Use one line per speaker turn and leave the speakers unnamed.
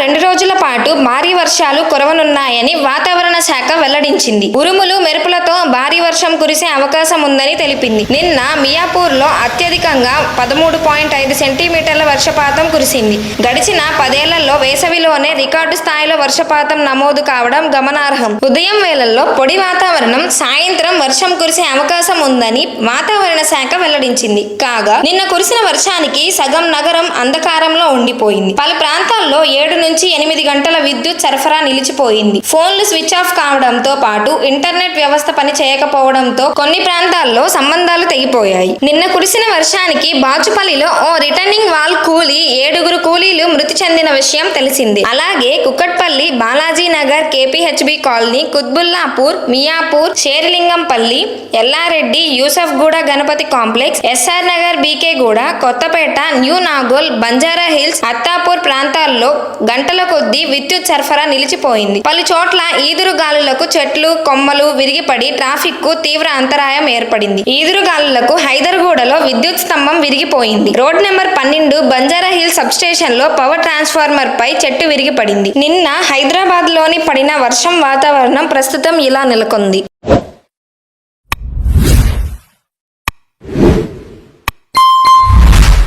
రెండు రోజుల పాటు భారీ వర్షాలు కురవనున్నాయని వాతావరణ శాఖ వెల్లడించింది. ఉరుములు మెరుపులతో భారీ వర్షం కురిసే అవకాశం ఉందని తెలిపింది. నిన్న మియాపూర్లో అత్యధికంగా పదమూడు పాయింట్ ఐదు సెంటీమీటర్ల వర్షపాతం కురిసింది. గడిచిన పదేళ్ళలో వేసవిలోనే రికార్డు స్థాయిలో వర్షపాతం నమోదు కావడం గమనార్హం. ఉదయం వేళల్లో పొడి వాతావరణం సాయంత్రం వర్షం కురిసే అవకాశం ఉందని వాతావరణ శాఖ వెల్లడించింది. కాగా నిన్న కురిసిన వర్షానికి సగం నగరం అంధకారంలో ఉండిపోయింది. పలు ప్రాంతాల్లో ఏడు నుంచి ఎనిమిది గంటల విద్యుత్ సరఫరా నిలిచిపోయింది. ఫోన్లు స్విచ్ ఆఫ్ కావడంతో పాటు ఇంటర్నెట్ వ్యవస్థ పని చేయకపోవడంతో కొన్ని ప్రాంతాల్లో సంబంధాలు తెగిపోయాయి. నిన్న కురిసిన వర్షానికి బాచుపల్లిలో ఓ రిటర్నింగ్ వాల్ కూలీ ఏడుగురు కూలీలు మృతి చెందిన విషయం తెలిసింది. అలాగే Kukatpally Balaji Nagar KPHB Colony Quthbullapur Miyapur Serilingampally Yellareddy Yousufguda Ganapathi Complex SR Nagar BK Guda Kothapet New Nagole Banjara Hills Attapur ప్రాంతాల్లో గంటల కొద్దీ విద్యుత్ సరఫరా నిలిచిపోయింది. పలు చోట్ల ఈదురుగాలులకు చెట్లు కొమ్మలు విరిగిపడి ట్రాఫిక్కు తీవ్ర అంతరాయం ఏర్పడింది. ఈదురు గాలులకు హైదర్గూడలో విద్యుత్ స్తంభం విరిగిపోయింది. రోడ్ నెంబర్ పన్నెండు బంజారా హిల్స్ సబ్ స్టేషన్లో పవర్ ట్రాన్స్ఫార్మర్ పై చెట్టు విరిగిపడింది. నిన్న హైదరాబాద్లోని పడిన వర్షం వాతావరణం ప్రస్తుతం ఇలా నెలకొంది.